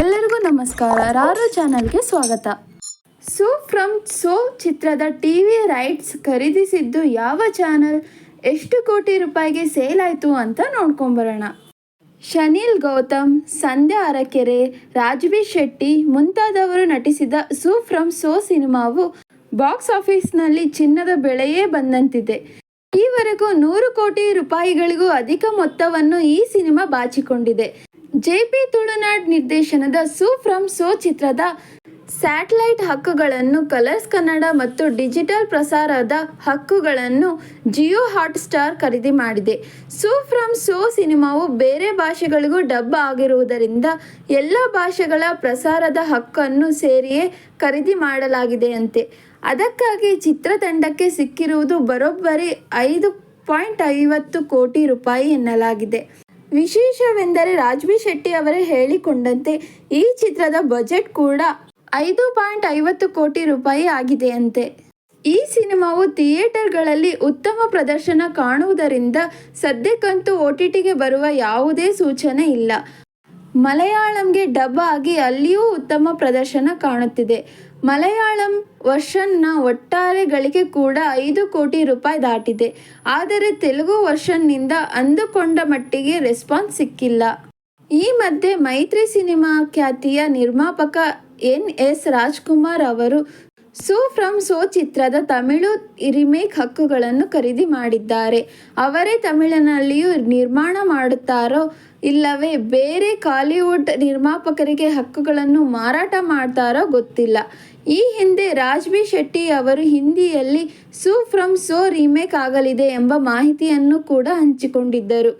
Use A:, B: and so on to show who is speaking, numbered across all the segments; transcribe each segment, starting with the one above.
A: ಎಲ್ಲರಿಗೂ ನಮಸ್ಕಾರ. ರಾರು ಚಾನಲ್ಗೆ ಸ್ವಾಗತ. ಸೊ ಫ್ರಮ್ ಸೋ ಚಿತ್ರದ ಟಿ ವಿ ರೈಟ್ಸ್ ಖರೀದಿಸಿದ್ದು ಯಾವ ಚಾನಲ್? ಎಷ್ಟು ಕೋಟಿ ರೂಪಾಯಿಗೆ ಸೇಲ್ ಆಯಿತು ಅಂತ ನೋಡ್ಕೊಂಬರೋಣ. ಶನಿಲ್ ಗೌತಮ್, ಸಂಧ್ಯಾ ಅರಕೆರೆ, ರಾಜ್ಬಿ ಶೆಟ್ಟಿ ಮುಂತಾದವರು ನಟಿಸಿದ ಸೂ ಫ್ರಮ್ ಸೋ ಸಿನಿಮಾವು ಬಾಕ್ಸ್ ಆಫೀಸ್ನಲ್ಲಿ ಚಿನ್ನದ ಬೆಳೆಯೇ ಬಂದಂತಿದೆ. ಈವರೆಗೂ ನೂರು ಕೋಟಿ ರೂಪಾಯಿಗಳಿಗೂ ಅಧಿಕ ಮೊತ್ತವನ್ನು ಈ ಸಿನಿಮಾ ಬಾಚಿಕೊಂಡಿದೆ. ಜೆ ಪಿ ತುಳುನಾಡ್ ನಿರ್ದೇಶನದ ಸೂ ಫ್ರಮ್ ಸೋ ಚಿತ್ರದ ಸ್ಯಾಟಲೈಟ್ ಹಕ್ಕುಗಳನ್ನು ಕಲರ್ಸ್ ಕನ್ನಡ ಮತ್ತು ಡಿಜಿಟಲ್ ಪ್ರಸಾರದ ಹಕ್ಕುಗಳನ್ನು ಜಿಯೋ ಹಾಟ್ಸ್ಟಾರ್ ಖರೀದಿ ಮಾಡಿದೆ. ಸೂ ಫ್ರಮ್ ಸೋ ಸಿನಿಮಾವು ಬೇರೆ ಭಾಷೆಗಳಿಗೂ ಡಬ್ ಆಗಿರುವುದರಿಂದ ಎಲ್ಲ ಭಾಷೆಗಳ ಪ್ರಸಾರದ ಹಕ್ಕನ್ನು ಸೇರಿಯೇ ಖರೀದಿ ಮಾಡಲಾಗಿದೆಯಂತೆ. ಅದಕ್ಕಾಗಿ ಚಿತ್ರತಂಡಕ್ಕೆ ಸಿಕ್ಕಿರುವುದು ಬರೋಬ್ಬರಿ ಐದು ಪಾಯಿಂಟ್ ಐವತ್ತು ಕೋಟಿ ರೂಪಾಯಿ ಎನ್ನಲಾಗಿದೆ. ವಿಶೇಷವೆಂದರೆ ರಾಜ್ಬಿ ಶೆಟ್ಟಿ ಅವರೇ ಹೇಳಿಕೊಂಡಂತೆ, ಈ ಚಿತ್ರದ ಬಜೆಟ್ ಕೂಡ ಐದು ಪಾಯಿಂಟ್ ಐವತ್ತು ಕೋಟಿ ರೂಪಾಯಿ ಆಗಿದೆಯಂತೆ. ಈ ಸಿನಿಮಾವು ಥಿಯೇಟರ್ಗಳಲ್ಲಿ ಉತ್ತಮ ಪ್ರದರ್ಶನ ಕಾಣುವುದರಿಂದ ಸದ್ಯಕ್ಕಂತೂ ಒ ಟಿ ಟಿಗೆ ಬರುವ ಯಾವುದೇ ಸೂಚನೆ ಇಲ್ಲ. ಮಲಯಾಳಂಗೆ ಡಬ್ ಆಗಿ ಅಲ್ಲಿಯೂ ಉತ್ತಮ ಪ್ರದರ್ಶನ ಕಾಣುತ್ತಿದೆ. ಮಲಯಾಳಂ ವರ್ಷನ್ನ ಒಟ್ಟಾರೆ ಗಳಿಕೆ ಕೂಡ ಐದು ಕೋಟಿ ರೂಪಾಯಿ ದಾಟಿದೆ. ಆದರೆ ತೆಲುಗು ವರ್ಷನ್ನಿಂದ ಅಂದುಕೊಂಡ ಮಟ್ಟಿಗೆ ರೆಸ್ಪಾನ್ಸ್ ಸಿಕ್ಕಿಲ್ಲ. ಈ ಮಧ್ಯೆ ಮೈತ್ರಿ ಸಿನಿಮಾ ಖ್ಯಾತಿಯ ನಿರ್ಮಾಪಕ ಎನ್ ಎಸ್ ರಾಜ್ಕುಮಾರ್ ಅವರು ಸೋ ಫ್ರಮ್ ಸೋ ಚಿತ್ರದ ತಮಿಳು ರಿಮೇಕ್ ಹಕ್ಕುಗಳನ್ನು ಖರೀದಿ ಮಾಡಿದ್ದಾರೆ. ಅವರೇ ತಮಿಳಿನಲ್ಲಿಯೂ ನಿರ್ಮಾಣ ಮಾಡುತ್ತಾರೋ ಇಲ್ಲವೇ ಬೇರೆ ಕಾಲಿವುಡ್ ನಿರ್ಮಾಪಕರಿಗೆ ಹಕ್ಕುಗಳನ್ನು ಮಾರಾಟ ಮಾಡ್ತಾರೋ ಗೊತ್ತಿಲ್ಲ. ಈ ಹಿಂದೆ ರಾಜ್ಬಿ ಶೆಟ್ಟಿ ಅವರು ಹಿಂದಿಯಲ್ಲಿ ಸೂ ಫ್ರಮ್ ಸೋ ರೀಮೇಕ್ ಆಗಲಿದೆ ಎಂಬ ಮಾಹಿತಿಯನ್ನು ಕೂಡ ಹಂಚಿಕೊಂಡಿದ್ದರು.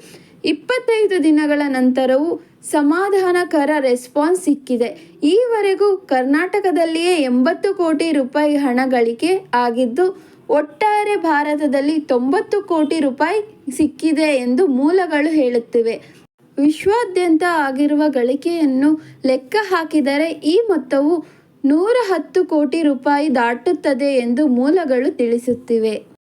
A: ಇಪ್ಪತ್ತೈದು ದಿನಗಳ ನಂತರವೂ ಸಮಾಧಾನಕರ ರೆಸ್ಪಾನ್ಸ್ ಸಿಕ್ಕಿದೆ. ಈವರೆಗೂ ಕರ್ನಾಟಕದಲ್ಲಿಯೇ ಎಂಬತ್ತು ಕೋಟಿ ರೂಪಾಯಿ ಹಣ ಗಳಿಕೆ ಆಗಿದ್ದು, ಒಟ್ಟಾರೆ ಭಾರತದಲ್ಲಿ ತೊಂಬತ್ತು ಕೋಟಿ ರೂಪಾಯಿ ಸಿಕ್ಕಿದೆ ಎಂದು ಮೂಲಗಳು ಹೇಳುತ್ತಿವೆ. ವಿಶ್ವಾದ್ಯಂತ ಆಗಿರುವ ಗಳಿಕೆಯನ್ನು ಲೆಕ್ಕ ಹಾಕಿದರೆ ಈ ಮೊತ್ತವು ನೂರ ಹತ್ತು ಕೋಟಿ ರೂಪಾಯಿ ದಾಟುತ್ತದೆ ಎಂದು ಮೂಲಗಳು ತಿಳಿಸುತ್ತಿವೆ.